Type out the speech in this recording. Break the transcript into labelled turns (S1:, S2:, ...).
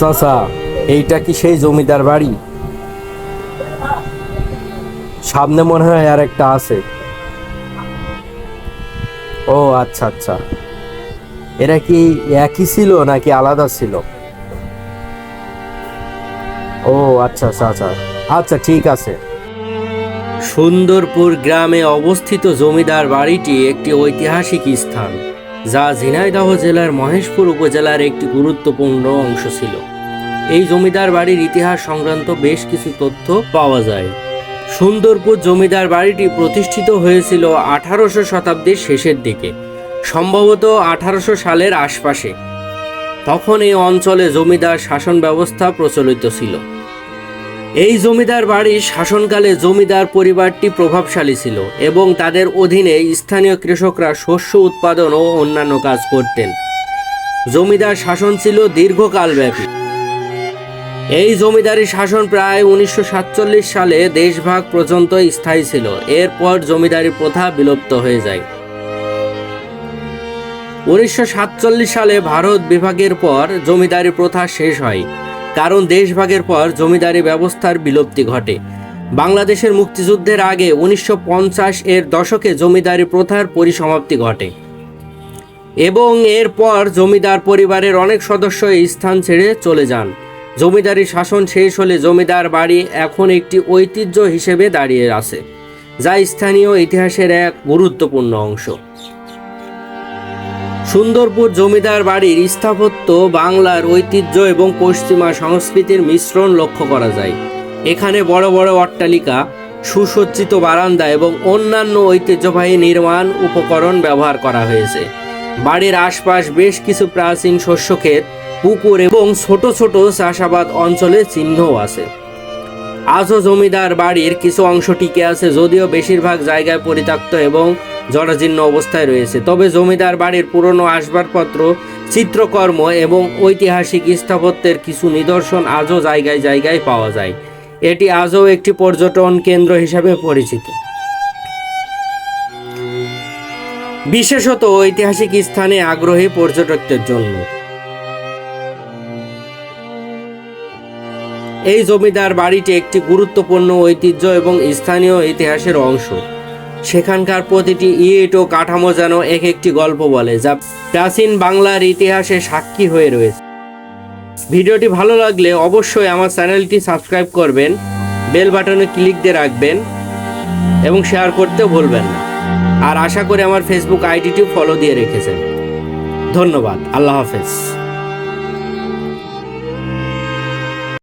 S1: চাচা, এইটা কি সেই জমিদার বাড়ি? সামনে মনে হয় আর একটা আছে। ও আচ্ছা আচ্ছা। এরা কি একই ছিল নাকি আলাদা ছিল? ও আচ্ছা আচ্ছা আচ্ছা। আচ্ছা ঠিক আছে। সুন্দরপুর গ্রামে অবস্থিত জমিদার বাড়িটি একটি ঐতিহাসিক স্থান। যা ঝিনাইদহ জেলার মহেশপুর উপজেলার একটি গুরুত্বপূর্ণ অংশ ছিল। এই জমিদার বাড়ির ইতিহাস সংক্রান্ত বেশ কিছু তথ্য পাওয়া যায়। সুন্দরপুর জমিদার বাড়িটি প্রতিষ্ঠিত হয়েছিল আঠারোশো শতাব্দীর শেষের দিকে, সম্ভবত আঠারোশো সালের আশপাশে। তখন এই অঞ্চলে জমিদার শাসন ব্যবস্থা প্রচলিত ছিল। এই জমিদার বাড়ির শাসনকালে জমিদার পরিবারটি প্রভাবশালী ছিল এবং তাদের অধীনে স্থানীয় কৃষকরা শস্য উৎপাদন ও অন্যান্য কাজ করতেন। জমিদার শাসন ছিল দীর্ঘকালব্যাপী। এই জমিদারি শাসন প্রায় উনিশশো সাতচল্লিশ সালে দেশভাগ পর্যন্ত স্থায়ী ছিল। এরপর জমিদারি প্রথা বিলুপ্ত হয়ে যায়। উনিশশো সাতচল্লিশ সালে ভারত বিভাগের পর জমিদারি প্রথা শেষ হয়। কারণ দেশভাগের পর জমিদারি ব্যবস্থার বিলুপ্তি ঘটে। বাংলাদেশের মুক্তিযুদ্ধের আগে উনিশশো পঞ্চাশ এর দশকে জমিদারি প্রথার পরিসমাপ্তি ঘটে। এবং এরপর জমিদার পরিবারের অনেক সদস্য এই স্থান ছেড়ে চলে যান। জমিদারি শাসন শেষ হলে জমিদার বাড়ি এখন একটি ঐতিহ্য হিসেবে দাঁড়িয়ে আছে, যা স্থানীয় ইতিহাসের এক গুরুত্বপূর্ণ অংশ। সুন্দরপুর জমিদার বাড়ির স্থাপত্য, বাংলার ঐতিহ্য এবং পশ্চিমা সংস্কৃতির মিশ্রণ লক্ষ্য করা যায়। এখানে বড় বড় অট্টালিকা, সুসজ্জিত বারান্দা এবং অন্যান্য ঐতিহ্যবাহী নির্মাণ উপকরণ ব্যবহার করা হয়েছে। বাড়ির আশপাশ বেশ কিছু প্রাচীন শস্যক্ষেত, পুকুর এবং ছোট ছোট চাষাবাদ অঞ্চলে চিহ্নও আছে। আজও জমিদার বাড়ির কিছু অংশ টিকে আছে, যদিও বেশিরভাগ জায়গায় পরিত্যক্ত এবং জরাজীর্ণ অবস্থায় রয়েছে। তবে জমিদার বাড়ির পুরনো আসবাবপত্র, চিত্রকর্ম এবং ঐতিহাসিক স্থাপত্যের কিছু নিদর্শন আজও জায়গায় জায়গায় পাওয়া যায়। এটি আজও একটি পর্যটন কেন্দ্র হিসাবে পরিচিত। বিশেষত ঐতিহাসিক স্থানে আগ্রহী পর্যটকদের জন্য। এই জমিদার বাড়িটি একটি গুরুত্বপূর্ণ ঐতিহ্য এবং স্থানীয় ইতিহাসের অংশ। সেখানকার প্রতিটি ইট ও কাঠামো যেন এক একটি গল্প বলে, যা প্রাচীন বাংলার ইতিহাসে সাক্ষী হয়ে রয়েছে। ভিডিওটি ভালো লাগলে অবশ্যই আমার চ্যানেলটি সাবস্ক্রাইব করবেন, বেল বাটনে ক্লিক দিয়ে রাখবেন, এবং শেয়ার করতেও ভুলবেন না। আর আশা করি আমার ফেসবুক আইডিটিও ফলো দিয়ে রেখেছেন। ধন্যবাদ, আল্লাহ হাফেজ।